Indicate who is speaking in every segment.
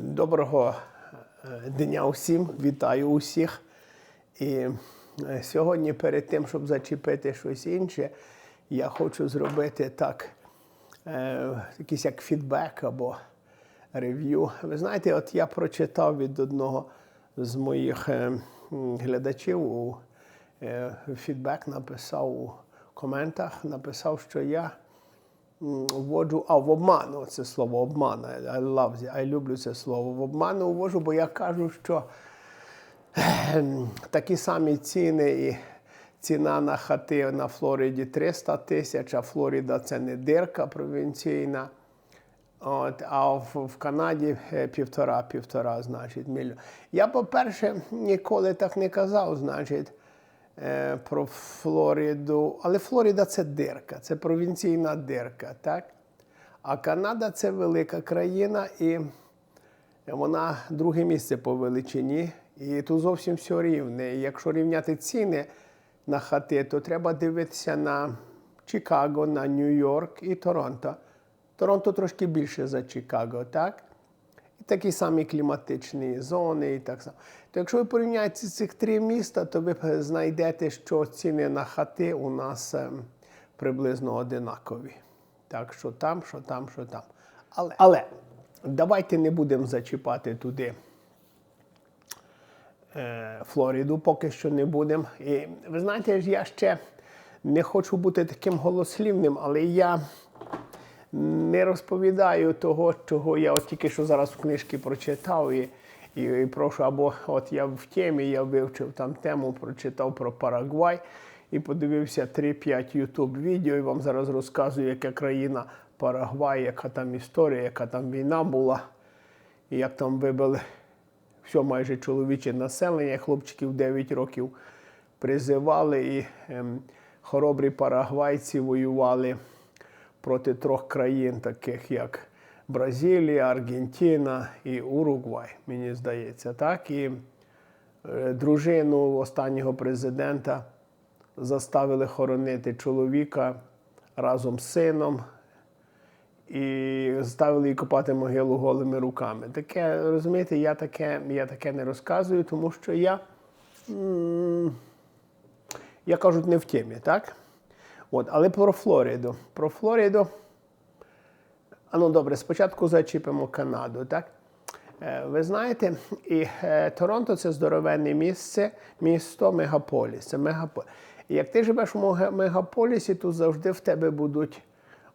Speaker 1: Доброго е, дня усім, вітаю усіх. І е, сьогодні, перед тим, щоб зачепити щось інше, я хочу зробити так, е, якийсь як фідбек або рев'ю. Ви знаєте, от я прочитав від одного з моїх глядачів у фідбек, написав у коментах, написав, що я вводжу, а в обману це слово обман. I love it, I люблю це слово. В обману ввожу, бо я кажу, що ем, такі самі ціни і ціна на хати на Флориді 300 тисяч, а Флорида це не дирка провінційна. От, а в, в Канаді е, півтора, півтора, значить, мільйон. Я, по-перше, ніколи так не казав, значить, е, про Флориду. Але Флорида це дирка, це провінційна дирка, так? А Канада це велика країна, і вона друге місце по величині. І тут зовсім все рівне. І якщо рівняти ціни на хати, то треба дивитися на Чикаго, на Нью-Йорк і Торонто. Торонто трошки більше за Чикаго, так? Такі самі кліматичні зони і так само. То якщо ви порівняєте цих три міста, то ви знайдете, що ціни на хати у нас ем, приблизно одинакові. Так, що там, що там, що там. Але, але давайте не будемо зачіпати туди е, Флориду, поки що не будемо. І ви знаєте, я ще не хочу бути таким голослівним, але я не розповідаю того, чого я от тільки що зараз в книжці прочитав. І, і, прошу, або от я в темі, я вивчив там тему, прочитав про Парагвай і подивився 3-5 YouTube відео, і вам зараз розказую, яка країна Парагвай, яка там історія, яка там війна була, і як там вибили все майже чоловіче населення, хлопчиків 9 років призивали, і ем, хоробрі парагвайці воювали проти трьох країн, таких як Бразилія, Аргентина і Уругвай, мені здається. Так? І е, дружину останнього президента заставили хоронити чоловіка разом з сином і заставили її копати могилу голими руками. Таке, розумієте, я таке, я таке не розказую, тому що я, я кажуть, не в темі, так? От, але про Флориду. Про Флориду. А ну добре, спочатку зачіпимо Канаду, так? Е, Ви знаєте, і е, Торонто це здоровенне місце, місто, мегаполіс. Це мегаполіс. Як ти живеш у мегаполісі, то завжди в тебе будуть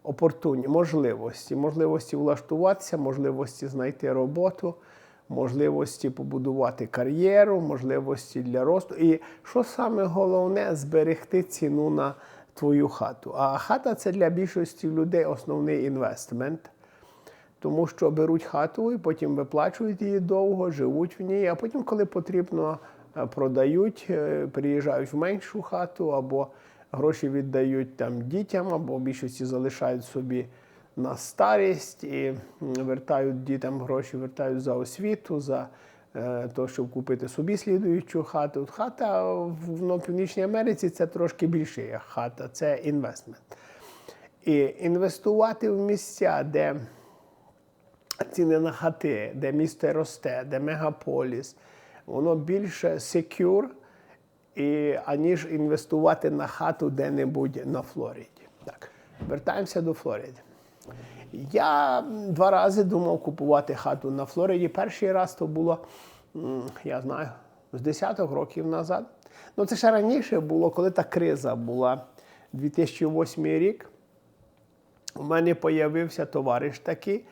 Speaker 1: опортунні можливості. Можливості влаштуватися, можливості знайти роботу, можливості побудувати кар'єру, можливості для росту. І що саме головне зберегти ціну на твою хату. А хата це для більшості людей основний інвестмент. Тому що беруть хату і потім виплачують її довго, живуть в ній, а потім, коли потрібно, е, продають, е, приїжджають в меншу хату, або гроші віддають там дітям, або в більшості залишають собі на старість і вертають дітям гроші, вертають за освіту, за то, щоб купити собі слідуючу хату. От Хата в ну, Північній Америці це трошки більше як хата, це інвестмент. І інвестувати в місця, де ціни на хати, де місто росте, де мегаполіс, воно більше і, аніж інвестувати на хату де-небудь на Флориді. Так, вертаємося до Флориди. Я два рази думав купувати хату на Флориді. Перший раз то було, я знаю, з десяток років назад. Ну, це ще раніше було, коли та криза була 2008 рік. У мене появився товариш такий,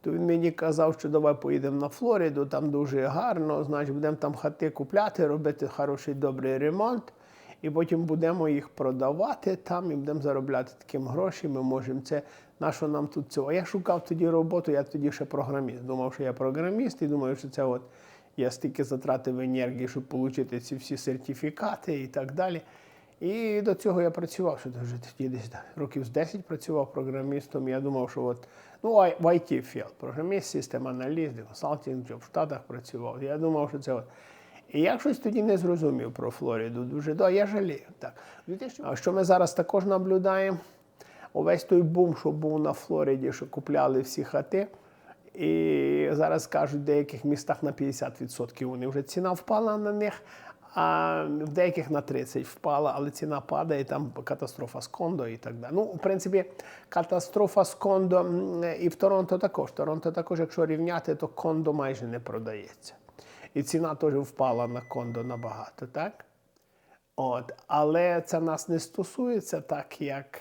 Speaker 1: то він мені казав, що давай поїдемо на Флориду, там дуже гарно, значить, будемо там хати купляти, робити хороший добрий ремонт, і потім будемо їх продавати там і будемо заробляти таким гроші. Ми можемо це. На що нам тут цього? Я шукав тоді роботу, я тоді ще програміст. Думав, що я програміст, і думаю, що це от я стільки затратив енергії, щоб отримати ці всі сертифікати і так далі. І до цього я працював, що вже тоді десь років з 10 працював програмістом. Я думав, що от, ну, в IT філд, програміст, систем аналіст, консалтинг, в Штатах працював. Я думав, що це от. І я щось тоді не зрозумів про Флориду. Дуже да, я жалію. Так. А що ми зараз також наблюдаємо? Увесь той бум, що був на Флориді, що купляли всі хати.
Speaker 2: І зараз кажуть, в деяких містах на 50% вони вже ціна впала на них, а в деяких на 30% впала, але ціна падає, там катастрофа з кондо і так далі. Ну, в принципі, катастрофа з кондо і в Торонто також. Торонто також, якщо рівняти, то кондо майже не продається. І ціна теж впала на кондо набагато, так? От, але це нас не стосується так, як,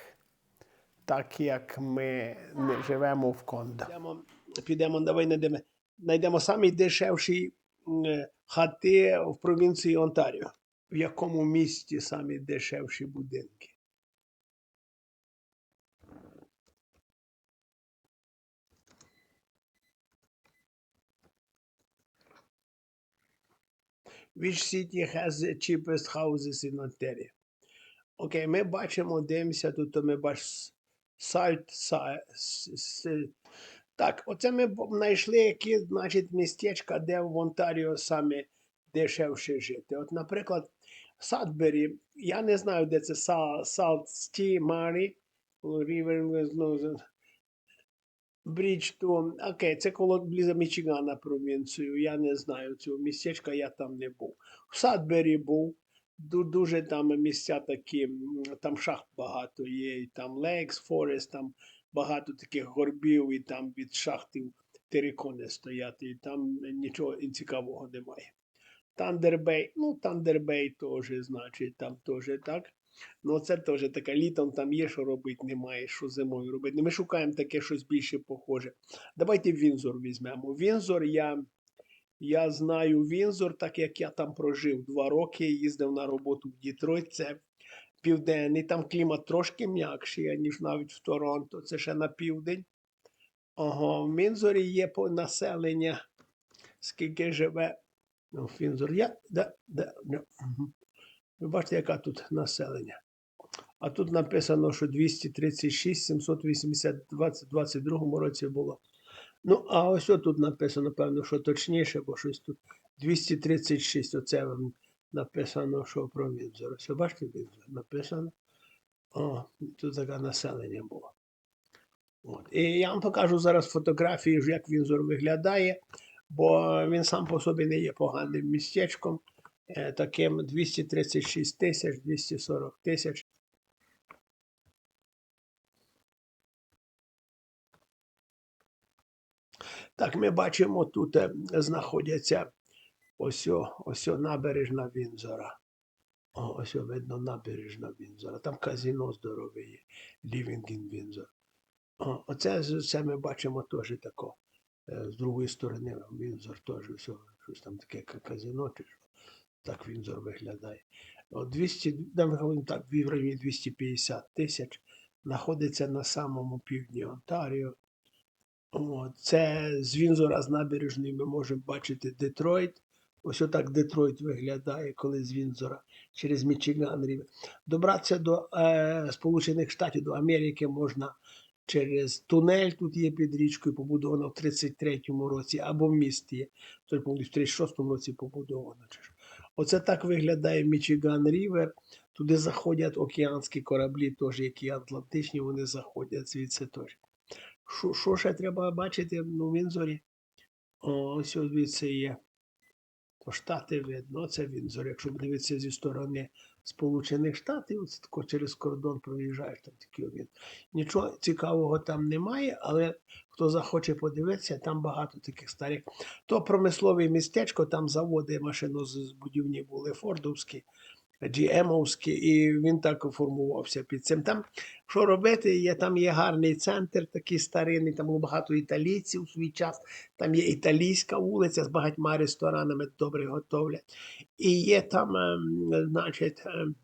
Speaker 2: так, як ми не живемо в кондо. Підемо, підемо давай знайдемо, самі дешевші хати в провінції Онтаріо. В якому місті самі дешевші будинки? Which city has the cheapest houses in Ontario? Окей, ми бачимо, дивимося, тут ми бачимо сальт, са, с- с- так, оце ми знайшли, які, значить, містечка, де в Онтаріо саме дешевше жити. От, наприклад, Садбері, я не знаю, де це Са- Сальт Сті, Марі, Рівер, Бріджтон. Окей, це коло близько Мічигана провінцію. Я не знаю цього містечка, я там не був. В Садбері був. Дуже там місця такі, там шахт багато є, і там Лейкс, Форест, там багато таких горбів, і там від шахтів терикони стоять, і там нічого цікавого немає. Тандербей, ну Тандербей теж, значить, там теж так. Ну, це теж таке літом там є, що робити, немає, що зимою робити. Ну, Ми шукаємо таке щось більше похоже. Давайте Вінзор візьмемо. Вінзор я, я знаю Вінзор, так як я там прожив два роки, їздив на роботу в Дітройт. Це південний, там клімат трошки м'якший, ніж навіть в Торонто. Це ще на південь. Ага, в Вінзорі є населення, скільки живе. Ну, Вінзор є, да, да, да. Угу. Ви бачите, яка тут населення. А тут написано, що 236, 780 в 2022 році було. Ну, а ось тут написано, певно, що точніше, бо щось тут 236. Оце написано, що про Вінзор. Ось бачите, Вінзор написано. О, тут таке населення було. От. І я вам покажу зараз фотографії, як Вінзор виглядає, бо він сам по собі не є поганим містечком. Е, Таким 236 тисяч, 240 тисяч. Так, ми бачимо, тут е, знаходяться ось, ось набережна Вінзора. Ось видно набережна Вінзора. Там казино здорове є. Windsor. О, оце це ми бачимо теж тако. е, З другої сторони Вінзор теж все, щось там таке ка- казино чи що. Так Вінзор виглядає. От 200, де ми так, в районі 250 тисяч знаходиться на самому півдні Онтаріо. О, це з Вінзора з набережної ми можемо бачити Детройт. Ось отак Детройт виглядає, коли з Вінзора через Мічиган. Добратися до е, Сполучених Штатів, до Америки можна через тунель, тут є під річкою, побудовано в 33-му році, або в місті є. По-моєму, в 36-му році побудовано. Оце так виглядає Мічиган Рівер. Туди заходять океанські кораблі, теж, які атлантичні, вони заходять звідси теж. Що, ще треба бачити ну, в Вінзорі? Ось звідси є. То Штати видно, це Вінзор. Якщо дивитися зі сторони Сполучених Штатів, це тако через кордон проїжджаєш, там такий він. Нічого цікавого там немає, але хто захоче подивитися, там багато таких старих. То промислове містечко, там заводи машинозбудівні були фордовські, GM-овські, і він так формувався під цим. Там що робити? Є, там є гарний центр, такий старинний, там багато італійців у свій час. Там є італійська вулиця з багатьма ресторанами, добре готовлять. І є там, ем, значить, ем,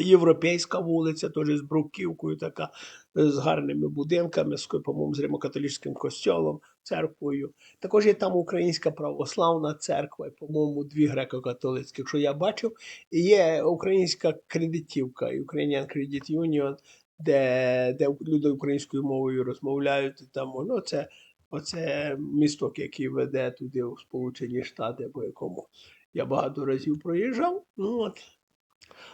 Speaker 2: європейська вулиця, теж з бруківкою, така з гарними будинками, з, по-моєму, з римокатолицьким костьолом, церквою. Також є там українська православна церква, по-моєму, дві греко-католицькі, що я бачив. І є українська кредитівка, Ukrainian Credit Union, де, де люди українською мовою розмовляють. Там, ну, це, оце місток, який веде туди у Сполучені Штати, по якому я багато разів проїжджав. Ну, от.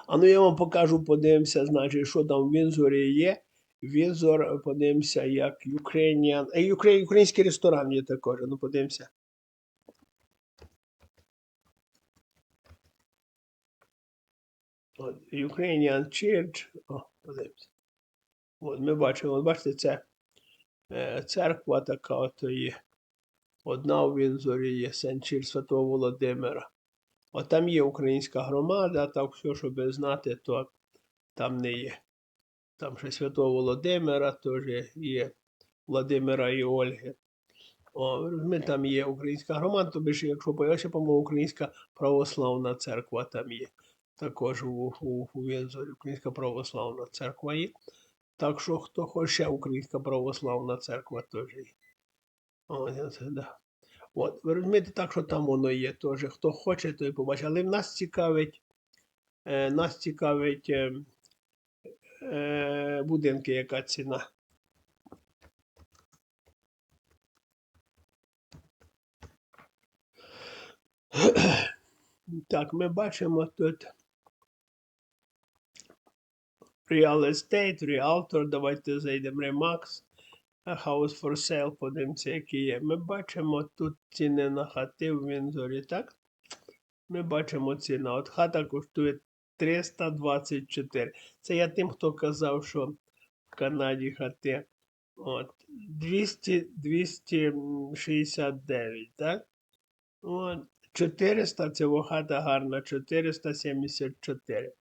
Speaker 2: А ну я вам покажу, подивимося, значить, що там в Вінзорі є. Візор, подивимося, як Ukrainian. Е, Укра- український ресторан є також. Ну, подивимося. От, Ukrainian Church. О, подивимося. От ми бачимо, от бачите, це е, церква така от є. Одна у Вінзорі є Сен-Чір Святого Володимира. От там є українська громада, так все, щоб знати, то там не є. Там ще Святого Володимира теж є, Владимира і Ольги. О, ми там є українська громада, тобі ж, якщо появиться, по-моєму, українська православна церква там є. Також у, у, у Вінзорі українська православна церква є. Так що хто хоче, українська православна церква теж є. О, це, да. От, ви розумієте, так що там воно є теж. Хто хоче, той побачить. Але нас цікавить, е, нас цікавить е, е, будинки, яка ціна. Так, ми бачимо тут Real Estate, Realtor, давайте зайдемо Remax, House for Sale, подивимося, які є. Ми бачимо тут ціни на хати в Вінзорі, так? Ми бачимо ціна. От хата коштує 324. Це я тим, хто казав, що в Канаді хати. От, 200, 269, так? От, 400, це хата гарна, 474.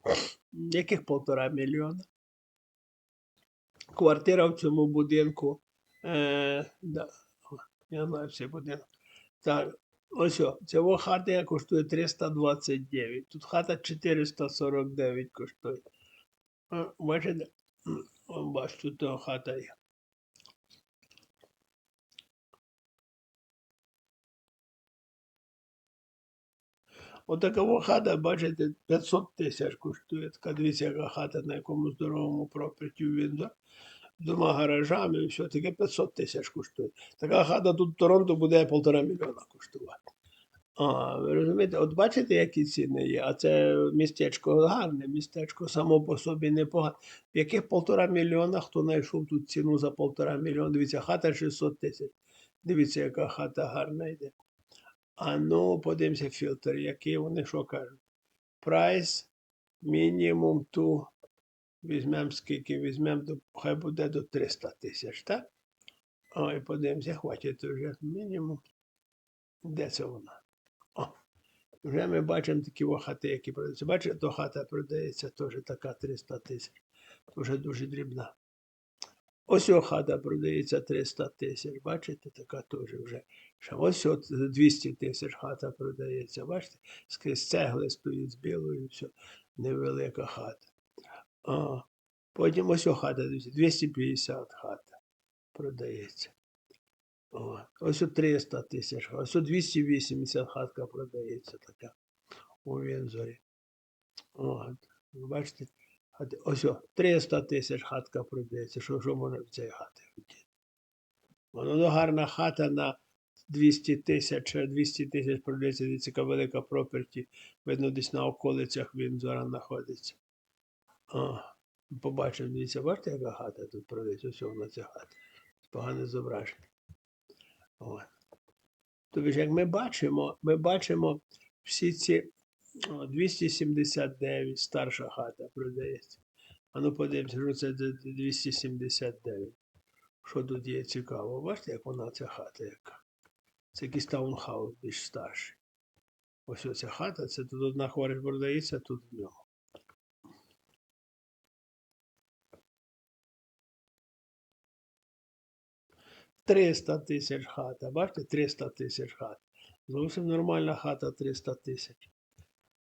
Speaker 2: Яких полтора мільйона? Квартира в цьому будинку. Е, да, я знаю цей будинок. Так, ось цього хата коштує 329. Тут хата 449 коштує. Е, Бачите? Бач, того хата є. Отакова хата, бачите, 500 тисяч коштує. Така дивіться, яка хата на якому здоровому пропорті в Вінзор. З двома гаражами і все, таке 500 тисяч коштує. Така хата тут в Торонто буде півтора мільйона коштувати. А, ви розумієте, от бачите, які ціни є, а це містечко гарне, містечко само по собі непогане. В яких півтора мільйона хто знайшов тут ціну за півтора мільйона? Дивіться, хата 600 тисяч. Дивіться, яка хата гарна йде. А ну, подивимося фільтр, який вони що кажуть. Прайс мінімум ту. Візьмемо скільки візьмемо, хай буде до 300 тисяч, так? Ой, подивимося, хватить вже мінімум. Де це вона? О, вже ми бачимо такі хати, які продаються. Бачите, то хата продається теж така 300 тисяч. Дуже дуже дрібна. Ось хата продається 300 тисяч. Бачите, така теж вже. Ось от 200 тисяч хата продається. Бачите, скрізь цегли стоїть з білою, все, невелика хата. А, потім ось о хата, 250 хата продається. О, ось о 300 тисяч, ось о 280 хатка продається така у Вінзорі. От, бачите, хати- ось о 300 тисяч хатка продається. Що, що можна в цій хаті хотіти? Воно ну, гарна хата на 200 тисяч, 200 тисяч продається, дивіться, велика проперті. Видно, десь на околицях Вінзора знаходиться. О, побачив, дивіться, бачите, яка хата тут продається, ось вона ця хата. Погане зображення. От. Тобто, як ми бачимо, ми бачимо всі ці 279 старша хата продається. А ну подивимося, що це 279. Що тут є цікаво? Бачите, як вона ця хата яка? Це якийсь таунхаус більш старший. Ось оця хата, це тут одна хворість продається, тут в нього. 300 тисяч хата. Бачите, 300 тисяч хат. Зовсім нормальна хата 300 тисяч.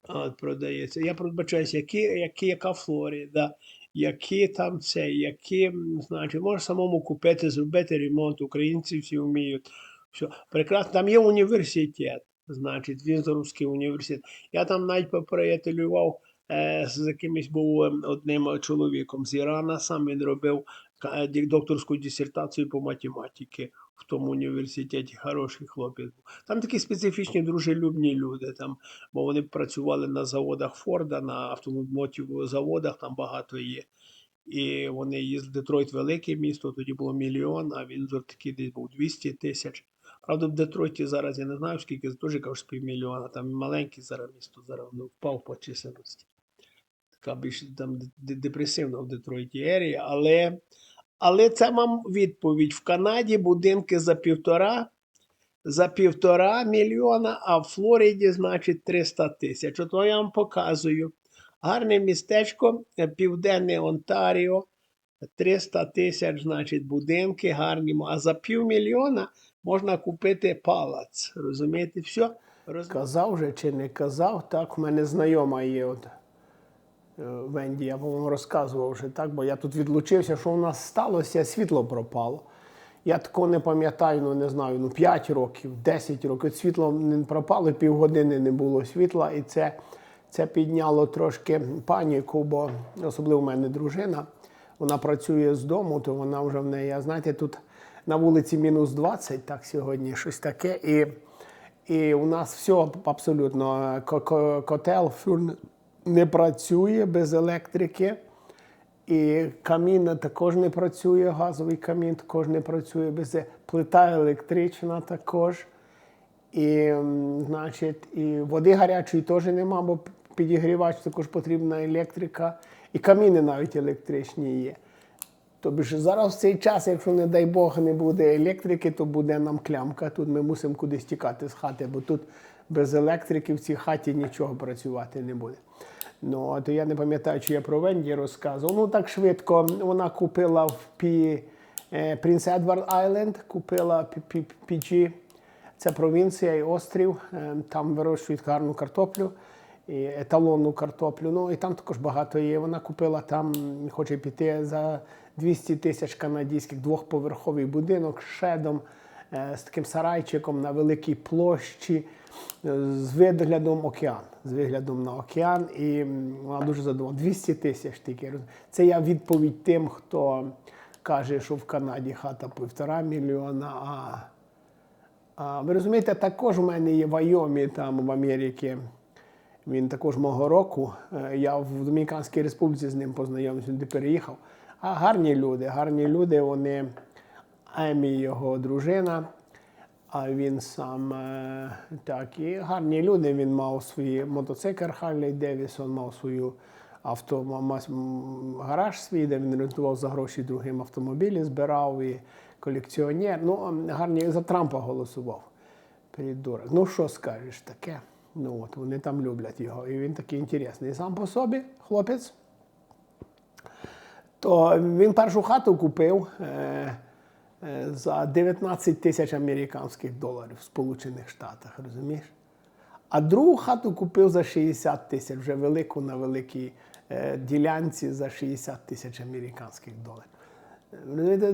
Speaker 2: От, продається. Я пробачаюсь, які, які, яка Флоріда, які там це, які, значить, може самому купити, зробити ремонт, українці всі вміють. Все. Прекрасно, там є університет, значить, Вінзорський університет. Я там навіть поприятелював е, з якимось був ем, одним чоловіком з Ірана, сам він робив докторську дисертацію по математиці в тому університеті. Хороший хлопець був. Там такі специфічні дружелюбні люди, там, бо вони працювали на заводах Форда, на автомотів заводах, там багато є.
Speaker 1: І вони їздили, Детройт велике місто, тоді було мільйон, а Вінзор такий десь був 200 тисяч. Правда, в Детройті зараз я не знаю, скільки теж кажуть, півмільйона, там маленький зараз місто, зараз воно впав по чисельності. Така більш там депресивна в Детройті ерія, але, але це вам відповідь. В Канаді будинки за півтора, за півтора мільйона, а в Флориді, значить, 300 тисяч. От я вам показую. Гарне містечко, е, Південне Онтаріо, 300 тисяч, значить, будинки гарні, а за півмільйона можна купити палац. Розумієте, все? Казав же чи не казав, так, в мене знайома є от Венді, я по-моєму розказував вже так, бо я тут відлучився, що у нас сталося, світло пропало. Я такого не пам'ятаю, ну не знаю, ну 5 років, 10 років. Світло не пропало, півгодини не було світла, і це, це підняло трошки паніку, бо особливо в мене дружина, вона працює з дому, то вона вже в неї, знаєте, тут на вулиці мінус 20, так сьогодні щось таке. І, і у нас все абсолютно ко- котел фюр не працює без електрики. І камін також не працює, газовий камін також не працює без е- плита електрична також. І, значить, і води гарячої теж нема, бо підігрівач також потрібна електрика. І каміни навіть електричні є. Тобто зараз в цей час, якщо, не дай Бог, не буде електрики, то буде нам клямка. Тут ми мусимо кудись тікати з хати, бо тут без електрики в цій хаті нічого працювати не буде. Ну, то я не пам'ятаю, чи я про Венді розказував. Ну, так швидко вона купила в Пі, Принц Едвард Айленд, купила PG. Це провінція і острів. е, Там вирощують гарну картоплю, і еталонну картоплю. Ну і там також багато є. Вона купила там, хоче піти за 200 тисяч канадських двохповерховий будинок з шедом, з таким сарайчиком на великій площі, е, з виглядом океан. З виглядом на океан. І вона дуже задоволена. 200 тисяч тільки. Це я відповідь тим, хто каже, що в Канаді хата півтора мільйона. а а, ви розумієте, також у мене є Вайомі там в Америці. Він також мого року. Е, Я в Домініканській Республіці з ним познайомився, сюди переїхав. А гарні люди, гарні люди, вони Емі, його дружина, а він сам е, так, і гарні люди. Він мав свій мотоцикл Харлей Девісон, мав свою авто, гараж свій, де він рентував за гроші другим автомобілі, збирав і колекціонер. Ну, гарні за Трампа голосував. Придурок. Ну, що скажеш таке? Ну от вони там люблять його. І він такий інтересний. Сам по собі, хлопець. То він першу хату купив е, за 19 тисяч американських доларів в Сполучених Штатах, розумієш? А другу хату купив за 60 тисяч, вже велику на великій е, ділянці за 60 тисяч американських доларів.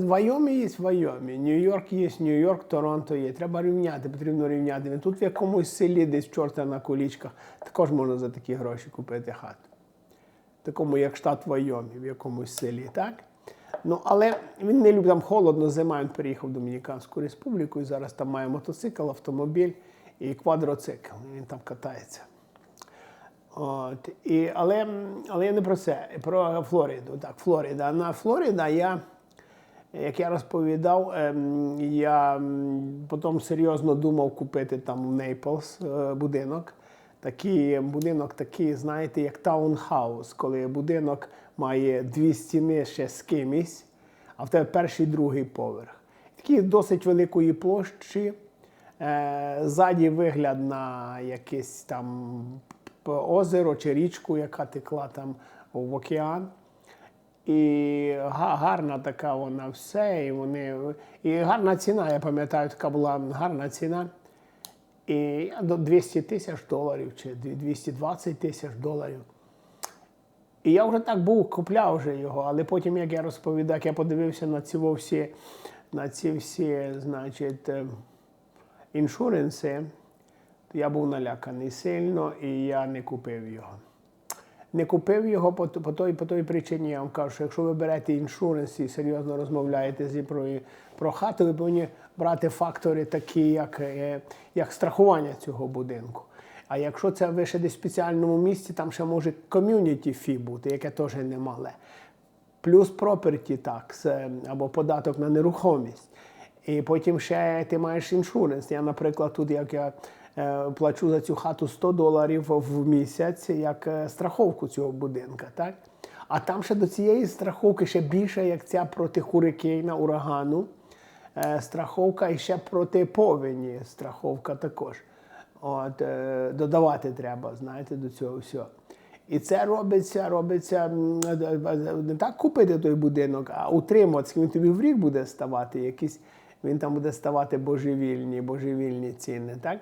Speaker 1: Вайомі є Вайомі, Нью-Йорк є Нью-Йорк, Торонто є. Треба рівняти, потрібно рівняти. Тут в якомусь селі, десь чорта на колічках, також можна за такі гроші купити хату. Такому, як штат Вайомі, в якомусь селі, так? Ну, але він не любить там холодно, зима, він переїхав в Домініканську республіку і зараз там має мотоцикл, автомобіль і квадроцикл. Він там катається. От, і, але, але я не про це, про Флориду. Так, Флорида. На Флорида я, як я розповідав, ем, я потім серйозно думав купити там в Нейплс будинок. Такий будинок, такий, знаєте, як таунхаус, коли будинок має дві стіни ще з кимось, а в тебе перший другий поверх. Такий досить великої площі. Е, ззаді вигляд на якесь там озеро чи річку, яка текла там в океан. І гарна така вона все. І, вони, і гарна ціна, я пам'ятаю, така була гарна ціна. І до 200 тисяч доларів чи 220 тисяч доларів. І я вже так був, купляв вже його, але потім, як я розповідав, як я подивився на ці всі, на ці всі, значить, е, іншуренси, то я був наляканий сильно і я не купив його. Не купив його по, по, той, по той причині, я вам кажу, що якщо ви берете іншуренс і серйозно розмовляєте з про, про хату, ви повинні брати фактори такі, як, е, як страхування цього будинку. А якщо це ви ще десь в спеціальному місці, там ще може ком'юніті фі бути, яке теж немале. плюс property tax е, або податок на нерухомість. І потім ще ти маєш іншуренс. Я, наприклад, тут як я е, плачу за цю хату 100 доларів в місяць як е, страховку цього будинка. так? А там ще до цієї страховки ще більше, як ця проти хурикейна, урагану. Страховка і ще проти повені страховка також. От, е, Додавати треба, знаєте, до цього всього. І це робиться, робиться не так купити той будинок, а утримуватися. Він тобі в рік буде ставати якийсь, він там буде ставати божевільні, божевільні ціни. так?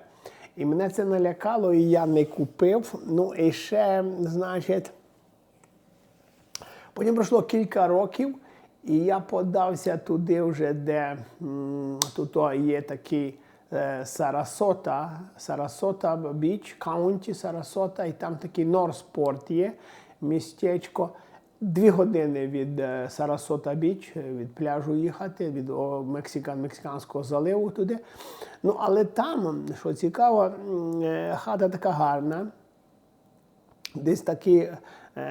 Speaker 1: І мене це налякало, і я не купив. Ну і ще, значить. Потім пройшло кілька років, і я подався туди, вже, де тут є такий Сарасота, Сарасота Біч, Каунті Сарасота, і там такий Норспорт є містечко. Дві години від е, Сарасота Біч, е, від пляжу їхати, від о, Мексика, Мексиканського заливу туди. Ну, але там, що цікаво, е, хата така гарна. Десь такі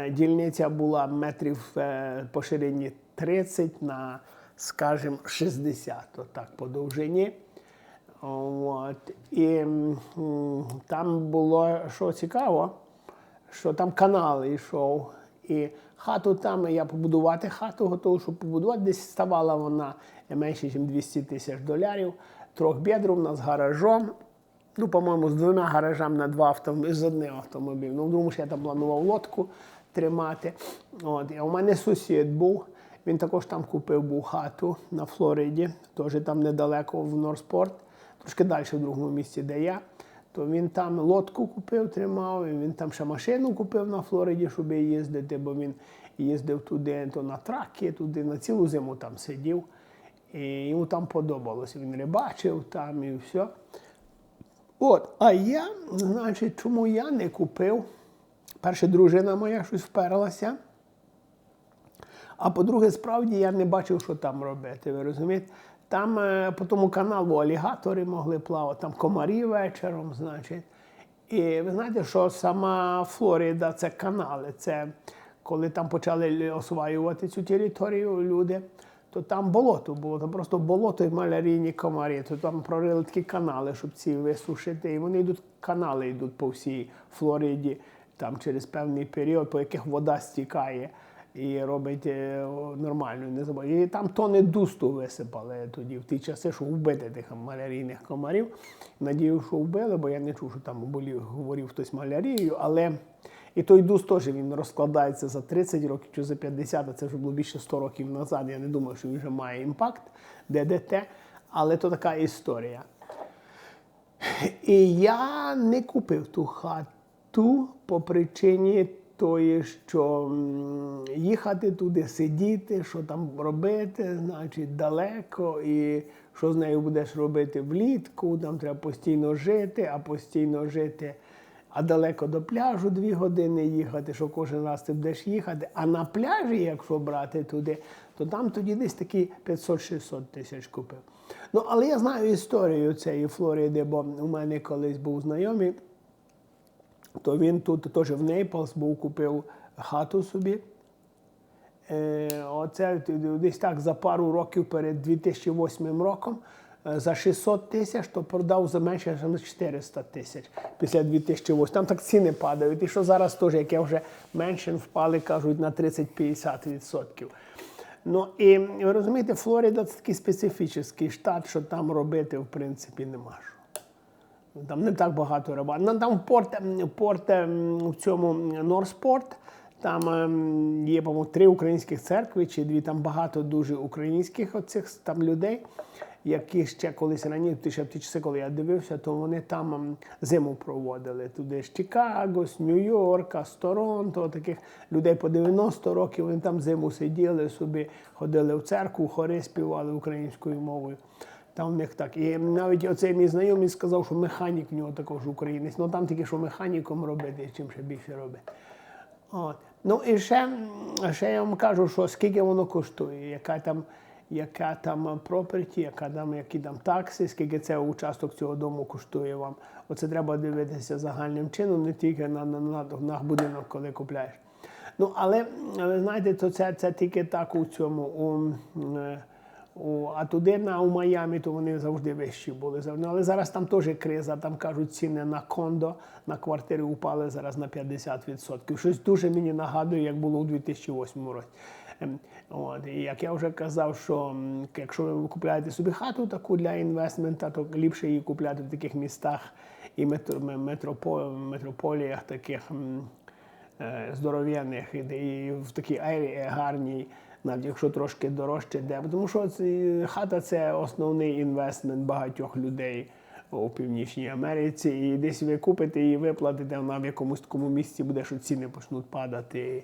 Speaker 1: дільниця була метрів по ширині 30 на, скажімо, 60, отак по довжині. От. І там було що цікаво, що там канал йшов. І хату там, я побудувати хату готовий, щоб побудувати, десь ставала вона менше, ніж 200 тисяч доларів. Трьохбедрумна з гаражом. Ну, по-моєму, з двома гаражами на два автомобілі, з одним автомобілем. Ну, тому що я там планував лодку тримати. От. І у мене сусід був. Він також там купив був хату на Флориді, теж там недалеко в Норспорт, трошки далі в другому місці, де я. То він там лодку купив, тримав, і він там ще машину купив на Флориді, щоб їздити, бо він їздив туди то на траки, туди на цілу зиму там сидів. І йому там подобалося. Він рибачив там і все. От, а я, значить, чому я не купив? Перше, дружина моя щось вперлася. А по-друге, справді я не бачив, що там робити. Ви розумієте? Там е, по тому каналу алігатори могли плавати, там комарі вечором, значить. І ви знаєте, що сама Флорида це канали. Це коли там почали осваювати цю територію люди, то там болото було, там просто болото і малярійні комарі. То там прорили такі канали, щоб ці висушити. І вони йдуть, канали йдуть по всій Флориді, там через певний період, по яких вода стікає і робить е, нормально. Не забув. І там тони дусту висипали тоді в ті часи, щоб вбити тих малярійних комарів. Надію, що вбили, бо я не чув, що там болів, говорив хтось малярією, але. І той дуст теж він розкладається за 30 років чи за 50, а це вже було більше 100 років назад. Я не думаю, що він вже має імпакт, ДДТ, але то така історія. І я не купив ту хату по причині тої, що їхати туди, сидіти, що там робити, значить, далеко, і що з нею будеш робити влітку, там треба постійно жити, а постійно жити. А далеко до пляжу дві години їхати, що кожен раз ти будеш їхати. А на пляжі, якщо брати туди, то там тоді десь такі 500-600 тисяч купив. Ну, але я знаю історію цієї Флориди, бо у мене колись був знайомий, то він тут теж в Нейплс був, купив хату собі. Е, Оце десь так за пару років перед 2008 роком е, за 600 тисяч, то продав за менше ніж 400 тисяч після 2008. Там так ціни падають. І що зараз теж, яке вже менше впали, кажуть, на 30-50%. Ну і ви розумієте, Флорида це такий специфічний штат, що там робити, в принципі, нема. Там не так багато рибак. Ну, там порт, порт ем, в цьому Норспорт. Там ем, є, по-моєму, три українських церкви, чи дві там багато дуже українських оцих там людей, які ще колись раніше, ще в ті часи, коли я дивився, то вони там ем, зиму проводили. Туди з Чикаго, з Нью-Йорка, з Торонто, таких людей по 90 років вони там зиму сиділи собі, ходили в церкву, хори співали українською мовою. Там в них так. І навіть оцей мій знайомий сказав, що механік в нього також українець. Ну там тільки що механіком робити, чим ще більше робить. От. Ну і ще, ще я вам кажу, що скільки воно коштує, яка там, яка там property, яка там, які там такси, скільки це участок цього дому коштує вам. Оце треба дивитися загальним чином, не тільки на, на, на, на будинок, коли купляєш. Ну, але ви знаєте, то це, це тільки так у цьому. У, у, а туди на у Майамі, то вони завжди вищі були. завжди. Але зараз там теж криза. Там кажуть, ціни на кондо, на квартири упали зараз на 50%. Щось дуже мені нагадує, як було у 2008 році. Ем, От, і як я вже казав, що якщо ви купуєте собі хату таку для інвестмента, то ліпше її купляти в таких містах і метро, метропо, метрополіях таких. е, здоров'яних і, в такій гарній, навіть якщо трошки дорожче де. Тому що хата це основний інвестмент багатьох людей у Північній Америці. І десь ви купите і виплатите, вона в якомусь такому місці буде, що ціни почнуть падати.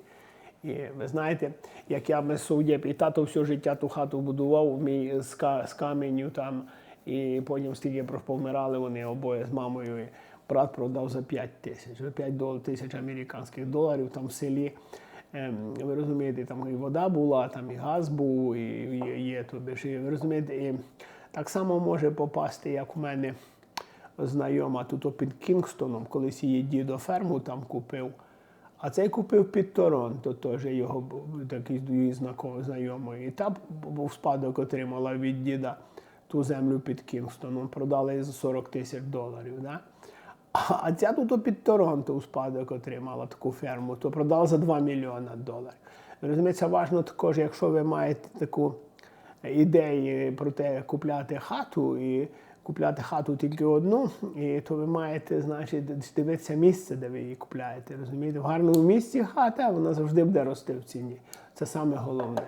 Speaker 1: І ви знаєте, як я без суддів, і тато все життя ту хату будував, мій з, з каменю там, і потім стільки повмирали вони обоє з мамою. І брат продав за 5 тисяч, за 5 тисяч американських доларів там в селі. Ем, ви розумієте, там і вода була, там і газ був, і і є туди. Ви розумієте, і так само може попасти, як у мене знайома тут під Кінгстоном, колись її дідо ферму там купив. А цей купив під Торонто, теж його такий її знайомий. І та був спадок отримала від діда ту землю під Кінгстоном. Продали за 40 тисяч доларів. Да? А ця тут під Торонто у спадок отримала таку ферму, то продала за 2 мільйони доларів. Розуміється, важливо також, якщо ви маєте таку ідею про те, купляти хату і купляти хату тільки одну, і то ви маєте, значить, дивитися місце, де ви її купляєте. Розумієте, в гарному місці хата вона завжди буде рости в ціні. Це саме головне.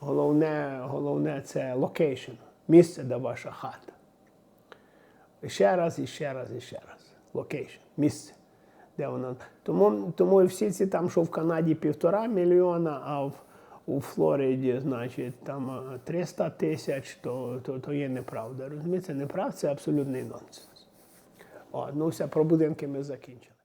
Speaker 1: Головне, головне це локейшн, місце, де ваша хата. І ще раз, і ще раз, і ще раз. Локейшн, місце. Де вона. Тому, тому всі ці там, що в Канаді півтора мільйона, а в, у Флориді, значить, там е, 300 тисяч, то, то, то є неправда. Розумієте, неправда це абсолютний нонсенс. О, ну все, про будинки ми закінчили.